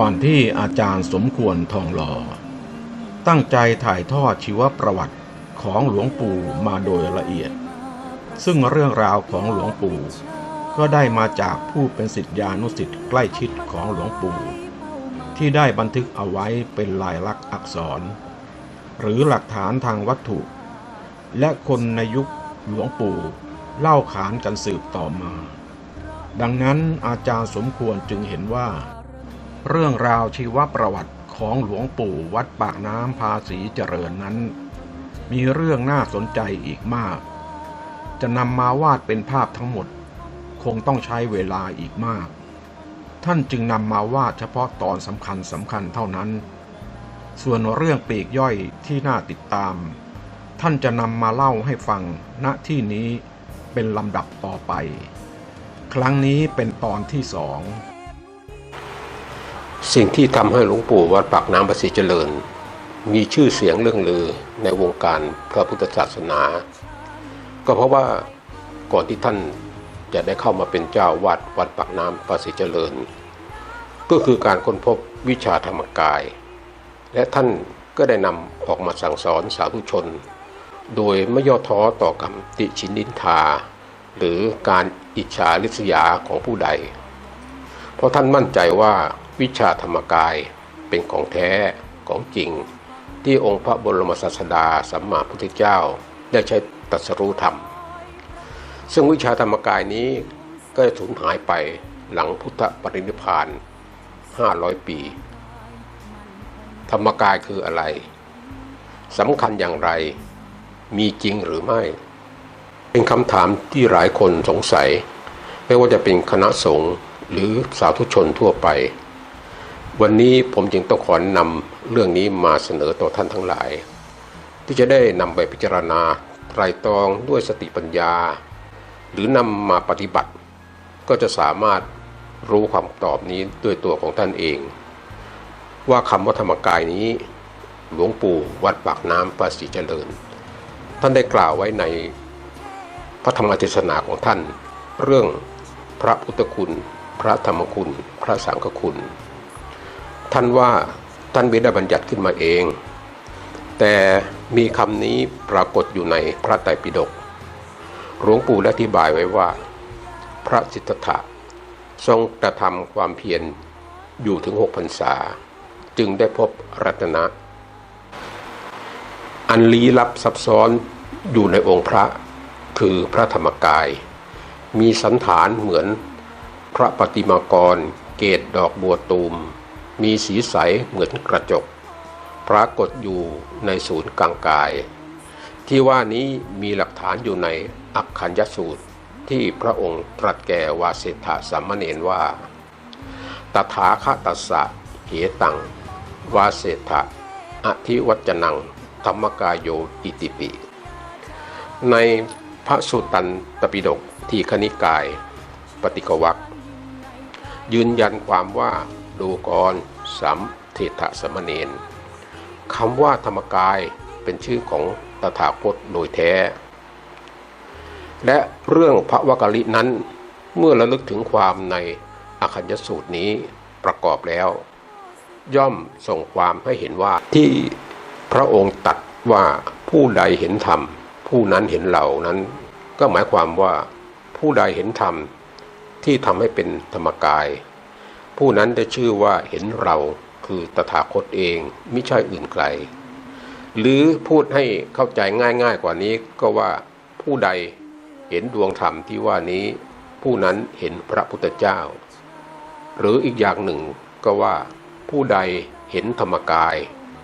ก่อนที่อาจารย์สมควรทองหล่อตั้งใจถ่ายทอดชีวประวัติของหลวงปู่มาโดยละเอียด ซึ่งเรื่องราวของหลวงปู่ก็ได้มาจากผู้เป็นศิษยานุศิษย์ใกล้ชิดของหลวงปู่ที่ได้บันทึกเอาไว้เป็นลายลักษณ์อักษร หรือหลักฐานทางวัตถุ และคนในยุคหลวงปู่เล่าขานกันสืบต่อมา ดังนั้นอาจารย์สมควรจึงเห็นว่า เรื่องราวชีวประวัติของหลวงปู่วัดปากน้ำภาษีเจริญนั้น มีเรื่องน่าสนใจอีกมาก จะนำมาวาดเป็นภาพทั้งหมด คงต้องใช้เวลาอีกมาก ท่านจึงนำมาวาดเฉพาะตอนสำคัญสำคัญเท่านั้น ส่วนเรื่องปีกย่อยที่น่าติดตาม ท่านจะนำมาเล่าให้ฟังณที่นี้เป็นลำดับต่อไป ครั้งนี้เป็นตอนที่สอง สิ่งที่ทำให้หลวงปู่วัดปากน้ำประสิทธิเจริญ มีชื่อเสียงเรื่องลือในวงการพระพุทธศาสนา ก็เพราะว่าก่อนที่ท่านจะได้เข้ามาเป็นเจ้าวัดวัดปากน้ำประสิทธิเจริญ ก็คือการค้นพบวิชาธรรมกาย และท่านก็ได้นำออกมาสั่งสอนสาธุชน โดยไม่ย่อท้อต่อคำติชินนินทา หรือการอิจฉาริษยาของผู้ใด เพราะท่านมั่นใจว่า วิชาธรรมกายเป็นของแท้ของจริง ที่องค์พระบรมศาสดาสัมมาพุทธเจ้าได้ใช้ตรัสรู้ธรรม ซึ่งวิชาธรรมกายนี้ก็จะสูญหายไปหลังพุทธปรินิพาน 500 ปี ธรรมกายคืออะไรสำคัญอย่างไร มีจริงหรือไม่ เป็นคำถามที่หลายคนสงสัย ไม่ว่าจะเป็นคณะสงฆ์หรือสาธุชนทั่วไป วันนี้ผมจึงต้องขอนำเรื่องนี้มาเสนอต่อท่านทั้งหลาย ที่จะได้นำไปพิจารณาไตรตรองด้วยสติปัญญา หรือนำมาปฏิบัติ ก็จะสามารถรู้คำตอบนี้ด้วยตัวของท่านเอง ว่าคำว่าธรรมกายนี้ หลวงปู่วัดปากน้ำประสิทธิเจริญ ท่านได้กล่าวไว้ในพระธรรมเทศนาของท่าน เรื่องพระพุทธคุณ พระธรรมคุณ พระสังฆคุณ ท่านว่าท่านไม่ได้บัญญัติขึ้นมาเอง แต่มีคำนี้ปรากฏอยู่ในพระไตรปิฎกหลวงปู่อธิบายไว้ว่า พระสิทธัตถะทรงกระทำความเพียรอยู่ถึงหกพรรษา จึงได้พบรัตนะ อันลี้ลับซับซ้อนอยู่ในองค์พระคือพระธรรมกาย มีสันฐานเหมือนพระปฏิมากรเกตดอกบัวตูม มีสีใสเหมือนกระจก ปรากฏอยู่ในศูนย์กลางกาย ที่ว่านี้มีหลักฐานอยู่ในอักขัญญสูตรที่พระองค์ตรัสแก่วาเสถะสัมมเนนว่า ตถาคตัสสะเหตัง วาเสถะอธิวัจนัง ธรรมกายโยอิติปิ ในพระสุตตันตปิฎกที่คณิกาย ปฏิกวักยืนยันความว่า ดูกรสัมเทถะสมณเณรคำว่าธรรมกายเป็นชื่อของตถาคตโดยแท้ และเรื่องพระวกลินั้นเมื่อระลึกถึงความในอคัญญสูตรนี้ประกอบแล้ว ย่อมส่งความให้เห็นว่าที่พระองค์ตัดว่าผู้ใดเห็นธรรม ผู้นั้นเห็นเรานั้น ก็หมายความว่าผู้ใดเห็นธรรมที่ทำให้เป็นธรรมกาย ผู้นั้นได้ชื่อว่าเห็นเราคือตถาคตเองไม่ใช่อื่นไกล หรือพูดให้เข้าใจง่าย ๆ กว่านี้ก็ว่าผู้ใดเห็นดวงธรรมที่ว่านี้ ผู้นั้นเห็นพระพุทธเจ้า หรืออีกอย่างหนึ่งก็ว่าผู้ใดเห็นธรรมกาย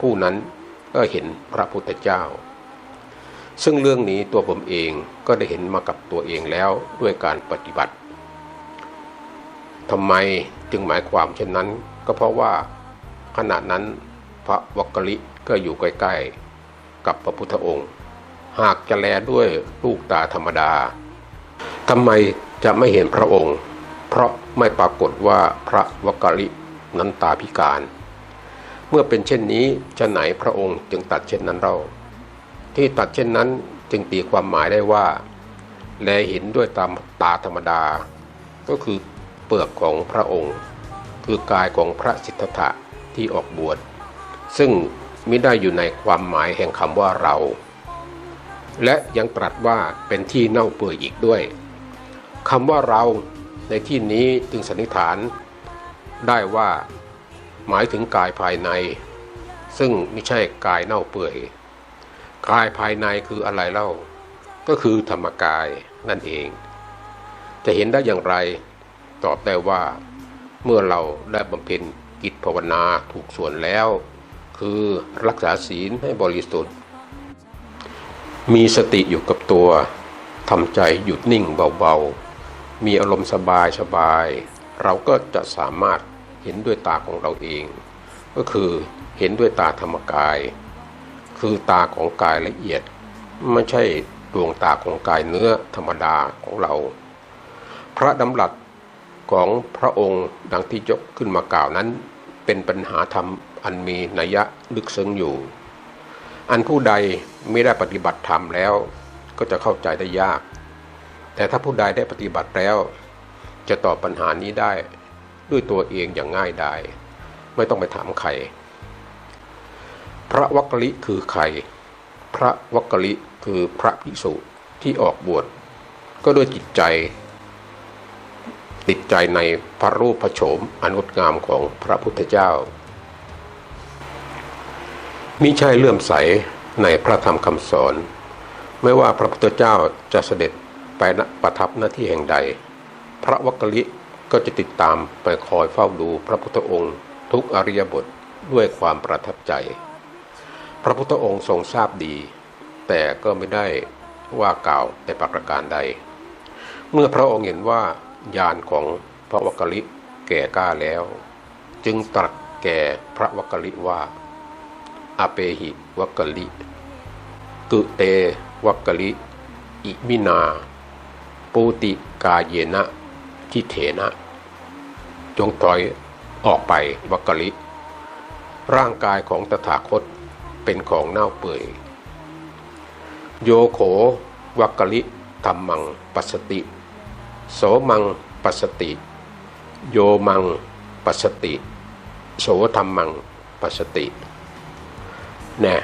ผู้นั้นก็เห็นพระพุทธเจ้า ซึ่งเรื่องนี้ตัวผมเองก็ได้เห็นมากับตัวเองแล้วด้วยการปฏิบัติทำไม จึงหมายความเช่นนั้น ก็เพราะว่าขณะนั้นพระวักกลิก็อยู่ใกล้ๆ กับพระพุทธองค์ หากจะแลด้วยลูกตาธรรมดาทำไมจะไม่เห็นพระองค์ เพราะไม่ปรากฏว่าพระวักกลินั้นตาพิการ เมื่อเป็นเช่นนี้จะไหนพระองค์จึงตัดเช่นนั้นเราที่ตัดเช่นนั้นจึงตีความหมายได้ว่า แลเห็นด้วยตามตาธรรมดา ก็คือ เปลือกของพระองค์ คือกายของพระสิทธัตถะที่ออกบวชซึ่งไม่ได้อยู่ในความหมายแห่งคำว่าเรา และยังตรัสว่าเป็นที่เน่าเปื่อยอีกด้วยคำว่าเราในที่นี้จึงสันนิษฐาน ได้ว่า หมายถึงกายภายใน ซึ่งไม่ใช่กายเน่าเปื่อยกายภายในคืออะไรเล่า ก็คือธรรมกายนั่นเอง จะเห็นได้อย่างไร ตอบได้ว่า เมื่อเราได้บำเพ็ญกิจภาวนาถูกส่วนแล้ว คือรักษาศีลให้บริสุทธิ์ มีสติอยู่กับตัวทำใจหยุดนิ่งเบาๆ มีอารมณ์สบายสบาย เราก็จะสามารถเห็นด้วยตาของเราเอง ก็คือเห็นด้วยตาธรรมกาย คือตาของกายละเอียด ไม่ใช่ดวงตาของกายเนื้อธรรมดาของเรา พระดำรัส ของพระองค์ดังที่ยกขึ้นมากล่าวนั้น เป็นปัญหาธรรมอันมีนัยยะลึกซึ้งอยู่ อันผู้ใดไม่ได้ปฏิบัติธรรมแล้ว ก็จะเข้าใจได้ยาก แต่ถ้าผู้ใดได้ปฏิบัติแล้ว จะตอบปัญหานี้ได้ด้วยตัวเองอย่างง่ายดายไม่ต้องไปถามใคร พระวักลิคือใคร พระวักกลิคือพระภิกษุที่ออกบวชก็ด้วยจิตใจ ติดใจในพระรูปพระโฉมอนงดงามของพระพุทธเจ้า มิใช่เลื่อมใสในพระธรรมคำสอน ไม่ว่าพระพุทธเจ้าจะเสด็จไปประทับหน้าที่แห่งใด พระวักกลิก็จะติดตามไปคอยเฝ้าดูพระพุทธองค์ ทุกอริยบทด้วยความประทับใจ พระพุทธองค์ทรงทราบดี แต่ก็ไม่ได้ว่ากล่าวในประการใด เมื่อพระองค์เห็นว่า ญาณของพระวักกลิแก่กล้าแล้ว จึงตรัสแก่พระวักกลิว่าอเปหิวักกลิกุเตวักกลิอิมินา ปูติกาเยนะทิเถนะ จงถอยออกไปวักกลิ ร่างกายของตถาคตเป็นของเน่าเปื่อย โยโขวักกลิธรรมังปัสสติ โสมังปัสสติ โยมังปัสสติ โสธรรมังปัสสติแน่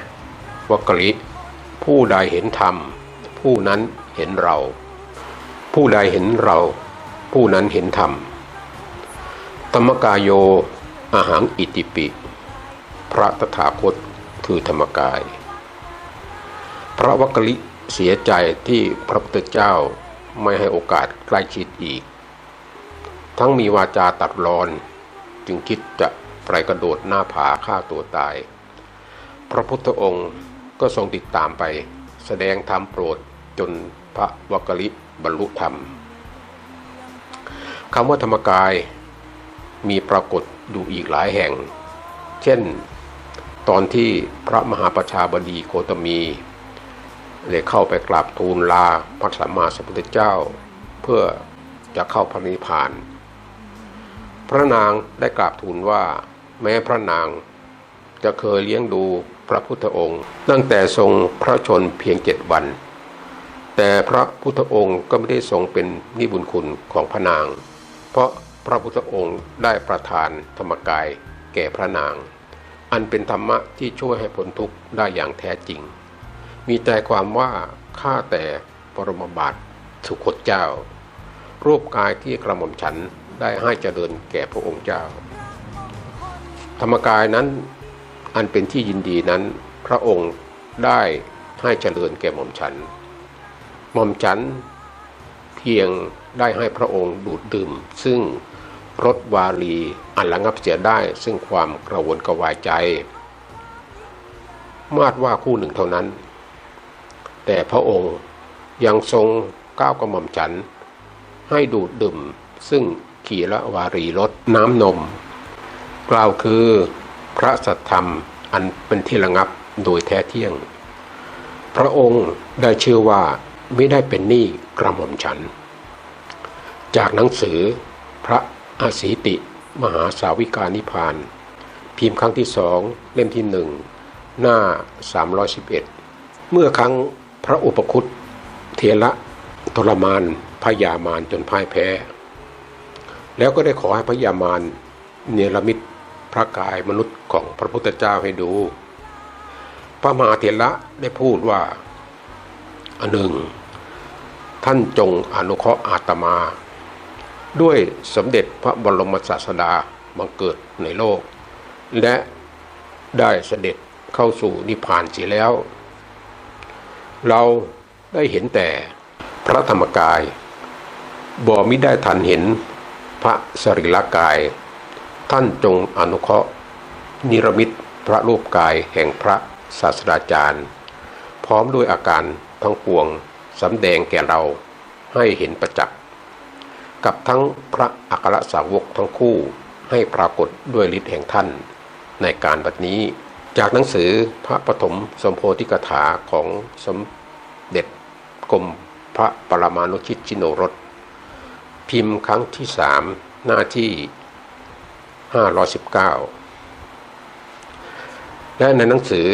วักลิผู้ใดเห็นธรรม ผู้นั้นเห็นเรา ผู้ใดเห็นเรา ผู้นั้นเห็นธรรมธรรมกายโยอาหังอิติปิ พระตถาคตคือธรรมกาย พระวักกลิเสียใจที่พระพุทธเจ้า ไม่ให้โอกาสใกล้ชิดอีก ทั้งมีวาจาตัดรอน จึงคิดจะไปกระโดดหน้าผาฆ่าตัวตาย พระพุทธองค์ก็ทรงติดตามไป แสดงธรรมโปรดจนพระวกกลิบรรลุธรรมคำว่าธรรมกายมีปรากฏอยู่อีกหลายแห่ง เช่น ตอนที่พระมหาประชาบดีโคตมี เลยเข้าไปกราบทูลลาพระสัมมาสัมพุทธเจ้า เพื่อจะเข้าพระนิพพาน พระนางได้กราบทูลว่า แม้พระนางจะเคยเลี้ยงดูพระพุทธองค์ ตั้งแต่ทรงพระชนเพียงเจ็ดวัน แต่พระพุทธองค์ก็ไม่ได้ทรงเป็นนิบุญคุณของพระนาง เพราะพระพุทธองค์ได้ประทานธรรมกายแก่พระนาง อันเป็นธรรมะที่ช่วยให้พ้นทุกข์ได้อย่างแท้จริง มีใจความว่าข้าแต่ปรมบาทสุคตเจ้า รูปกายที่กระหม่อมฉันได้ให้เจริญแก่พระองค์เจ้า ธรรมกายนั้นอันเป็นที่ยินดีนั้น พระองค์ได้ให้เจริญแก่หม่อมฉัน หม่อมฉันเพียงได้ให้พระองค์ดูดดื่ม ซึ่งรสวาลีอันระงับเสียได้ซึ่งความกระวนกระวายใจ มาดว่าคู่หนึ่งเท่านั้น แต่พระองค์ยังทรงก้าวกระหม่อมฉัน ให้ดูดดื่ม ซึ่งขีละวารีรสน้ำนม กล่าวคือพระสัทธรรมอันเป็นที่ระงับโดยแท้เที่ยง พระองค์ได้ชื่อว่าไม่ได้เป็นหนี้กระหม่อมฉัน จากหนังสือพระอาศีติมหาสาวิกานิพาน พิมพ์ครั้งที่สองเล่มที่หนึ่งหน้า 311 เมื่อครั้ง พระอุปคุตเทระทรมานพยามารจนพ่ายแพ้ แล้วก็ได้ขอให้พยามารเนรมิตพระกายมนุษย์ของพระพุทธเจ้าให้ดู พระมหาเถระได้พูดว่าอันหนึ่ง ท่านจงอนุเคราะห์อาตมา ด้วยสมเด็จพระบรมศาสดาบังเกิดในโลก และได้เสด็จเข้าสู่นิพพานเสียแล้ว เราได้เห็นแต่พระธรรมกาย บ่มิได้ทันเห็นพระสรีรกาย ท่านจงอนุเคราะห์ นิรมิตพระรูปกายแห่งพระศาสดาจารย์ พร้อมด้วยอาการทั้งปวงสำแดงแก่เราให้เห็นประจักษ์กับทั้งพระอัครสาวกทั้งคู่ให้ปรากฏด้วยฤทธิ์แห่งท่านในการบัดนี้ จากหนังสือพระปฐมสมโพธิกถาของสมเด็จกรมพระปรมานุชิตชิโนรส พิมพ์ครั้งที่สามหน้าที่ 519 และในหนังสือ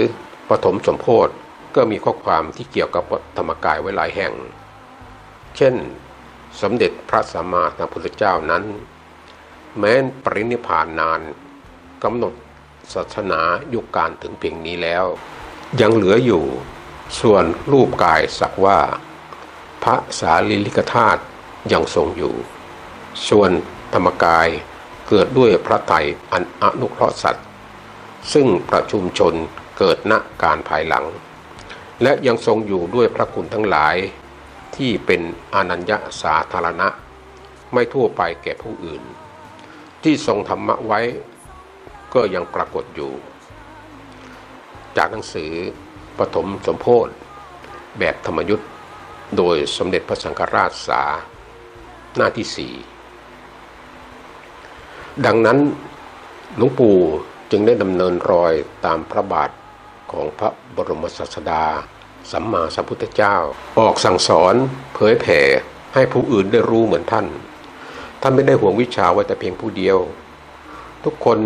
ปฐมสมโพธิก็มีข้อความที่เกี่ยวกับธรรมกายไว้หลายแห่ง เช่น สมเด็จพระสัมมาสัมพุทธเจ้านั้น แม้นปรินิพพานนานกำหนด ศาสนายุคการถึงเพียงนี้แล้ว ยังเหลืออยู่ส่วนรูปกายสักว่า พระสารีริกธาตุยังทรงอยู่ ส่วนธรรมกายเกิดด้วยพระไตรอันอนุเคราะห์สัตว์ ซึ่งประชุมชนเกิดณการภายหลัง และยังทรงอยู่ด้วยพระคุณทั้งหลายที่เป็นอนัญญาสาธารณะ ไม่ทั่วไปแก่ผู้อื่น ที่ทรงธรรมะไว้ ก็ยังปรากฏอยู่ จากหนังสือปฐมสมโพธิแบบธรรมยุทธ์โดยสมเด็จพระสังฆราชสา หน้าที่สี่ดังนั้นหลวงปู่จึงได้ดำเนินรอยตามพระบาทของพระบรมศาสดา สัมมาสัมพุทธเจ้า ออกสั่งสอนเผยแผ่ให้ผู้อื่นได้รู้เหมือนท่าน ท่านไม่ได้ห่วงวิชาไว้แต่เพียงผู้เดียว ทุกคน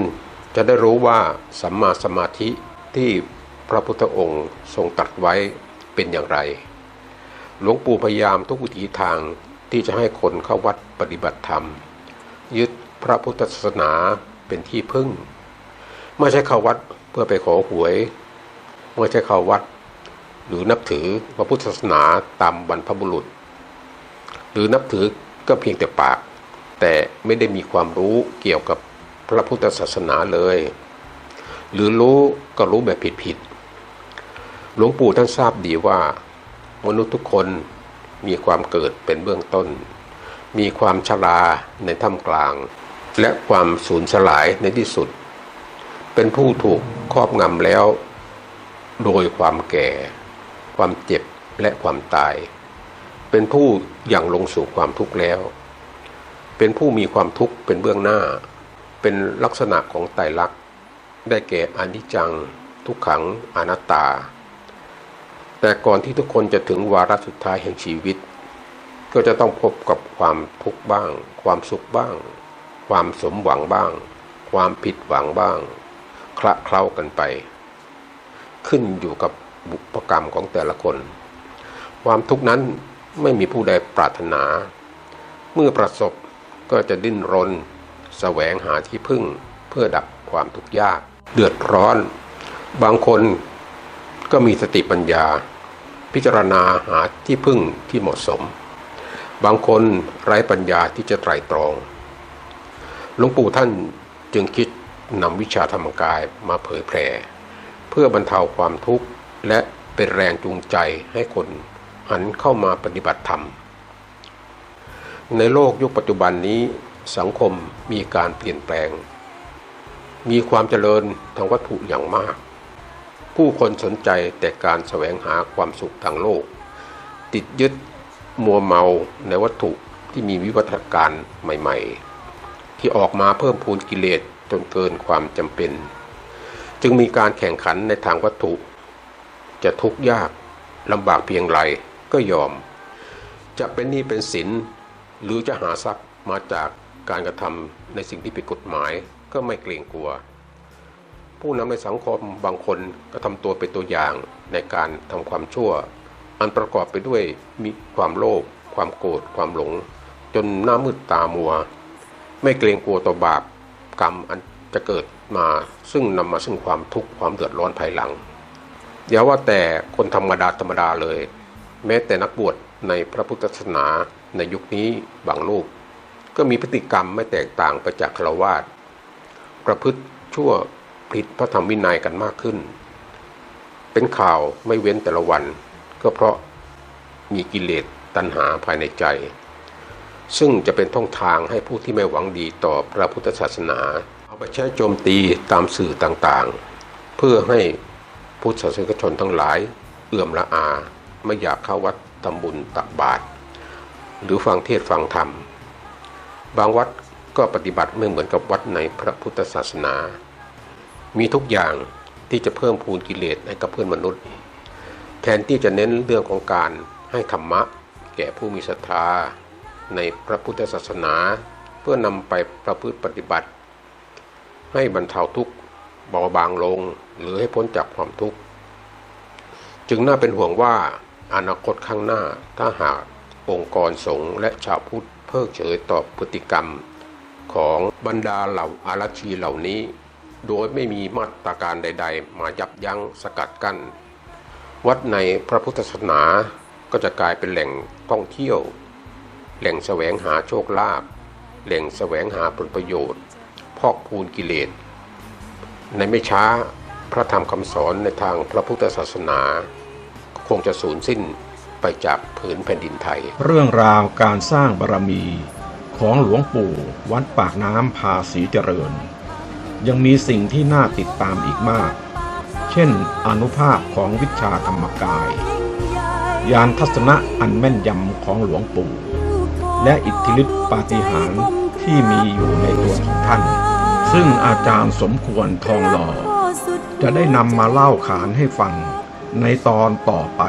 จะได้รู้ว่าสัมมาสมาธิที่พระพุทธองค์ทรงตรัสไว้เป็นอย่างไร หลวงปู่พยายามทุกวิถีทางที่จะให้คนเข้าวัดปฏิบัติธรรม ยึดพระพุทธศาสนาเป็นที่พึ่ง ไม่ใช่เข้าวัดเพื่อไปขอหวย ไม่ใช่เข้าวัด หรือนับถือพระพุทธศาสนาตามบรรพบุรุษ หรือนับถือก็เพียงแต่ปาก แต่ไม่ได้มีความรู้เกี่ยวกับ พระพุทธศาสนาเลย หรือรู้ก็รู้แบบผิดๆหลวงปู่ท่านทราบดีว่า มนุษย์ทุกคนมีความเกิดเป็นเบื้องต้น มีความชราในท่ามกลาง และความสูญสลายในที่สุด เป็นผู้ถูกครอบงำแล้ว โดยความแก่ ความเจ็บและความตาย เป็นผู้อย่างลงสู่ความทุกข์แล้ว เป็นผู้มีความทุกข์เป็นเบื้องหน้า เป็นลักษณะของไตรลักษณ์ได้แก่อนิจจัง ทุกขังอนัตตา แต่ก่อนที่ทุกคนจะถึงวาระสุดท้ายแห่งชีวิต ก็จะต้องพบกับความทุกข์บ้าง ความสุขบ้าง ความสมหวังบ้าง ความผิดหวังบ้าง คละเคล้ากันไป ขึ้นอยู่กับบุพกรรมของแต่ละคน ความทุกข์นั้นไม่มีผู้ใดปรารถนา เมื่อประสบก็จะดิ้นรน แสวงหาที่พึ่งเพื่อดับความทุกข์ยาก เดือดร้อน บางคนก็มีสติปัญญา พิจารณาหาที่พึ่งที่เหมาะสม บางคนไร้ปัญญาที่จะไตรตรองหลวงปู่ท่านจึงคิดนำวิชาธรรมกายมาเผยแผ่เพื่อบรรเทาความทุกข์และเป็นแรงจูงใจให้คนหันเข้ามาปฏิบัติธรรม ในโลกยุคปัจจุบันนี้ สังคมมีการเปลี่ยนแปลง มีความเจริญทางวัตถุอย่างมาก ผู้คนสนใจแต่การแสวงหาความสุขทางโลก ติดยึดมัวเมาในวัตถุที่มีวิวัฒนาการใหม่ๆ ที่ออกมาเพิ่มพูนกิเลสจนเกินความจำเป็น จึงมีการแข่งขันในทางวัตถุ จะทุกข์ยากลำบากเพียงไรก็ยอม จะเป็นหนี้เป็นสินหรือจะหาทรัพย์มาจาก การกระทำในสิ่งที่ผิดกฎหมายก็ไม่เกรงกลัว ผู้นำในสังคมบางคนก็ทำตัวเป็นตัวอย่างในการทำความชั่ว อันประกอบไปด้วยมีความโลภความโกรธความหลง จนหน้ามืดตามัว ไม่เกรงกลัวต่อบาปกรรมอันจะเกิดมาซึ่งนำมาซึ่งความทุกข์ความเดือดร้อนภายหลังอย่าว่าแต่คนธรรมดาธรรมดาเลย แม้แต่นักบวชในพระพุทธศาสนาในยุคนี้บางรูป ก็มีพฤติกรรมไม่แตกต่างไปจากฆรวาสประพฤติชั่วผิดพระธรรมวินัยกันมากขึ้น เป็นข่าวไม่เว้นแต่ละวัน ก็เพราะมีกิเลสตัณหาภายในใจ ซึ่งจะเป็นท่องทางให้ผู้ที่ไม่หวังดีต่อพระพุทธศาสนา เอาไปใช้โจมตีตามสื่อต่างๆ เพื่อให้พุทธศาสนิกชนทั้งหลาย เอื่อมละอา ไม่อยากเข้าวัดทำบุญตักบาตรหรือฟังเทศฟังธรรม บางวัดก็ปฏิบัติไม่เหมือนกับวัดในพระพุทธศาสนา มีทุกอย่างที่จะเพิ่มพูนกิเลสให้กับเพื่อนมนุษย์ แทนที่จะเน้นเรื่องของการให้ธรรมะ แก่ผู้มีศรัทธา ในพระพุทธศาสนา เพื่อนำไปประพฤติปฏิบัติ ให้บรรเทาทุกข์เบาบางลงหรือให้พ้นจากความทุกข์ จึงน่าเป็นห่วงว่าอนาคตข้างหน้าถ้าหากองค์กรสงฆ์และชาวพุทธ เพิกเฉยต่อพฤติกรรม ของบรรดาเหล่าอารัชีเหล่านี้ โดยไม่มีมาตรการใด ๆ มายับยั้งสกัดกั้น วัดในพระพุทธศาสนาก็จะกลายเป็นแหล่งท่องเที่ยว แหล่งแสวงหาโชคลาภแหล่งแสวงหาผลประโยชน์ พอกพูนกิเลส ในไม่ช้าพระธรรมคำสอนในทางพระพุทธศาสนา คงจะสูญสิ้น ไปจากผืนแผ่นดินไทย เรื่องราวการสร้างบารมีของหลวงปู่วัดปากน้ำภาษีเจริญ ยังมีสิ่งที่น่าติดตามอีกมาก เช่นอนุภาพของวิชาธรรมกาย ยานทัศนะอันแม่นยำของหลวงปู่ และอิทธิฤทธิปาฏิหาริย์ที่มีอยู่ในตัวของท่าน ซึ่งอาจารย์สมควรทองหล่อจะได้นำมาเล่าขานให้ฟังในตอนต่อไป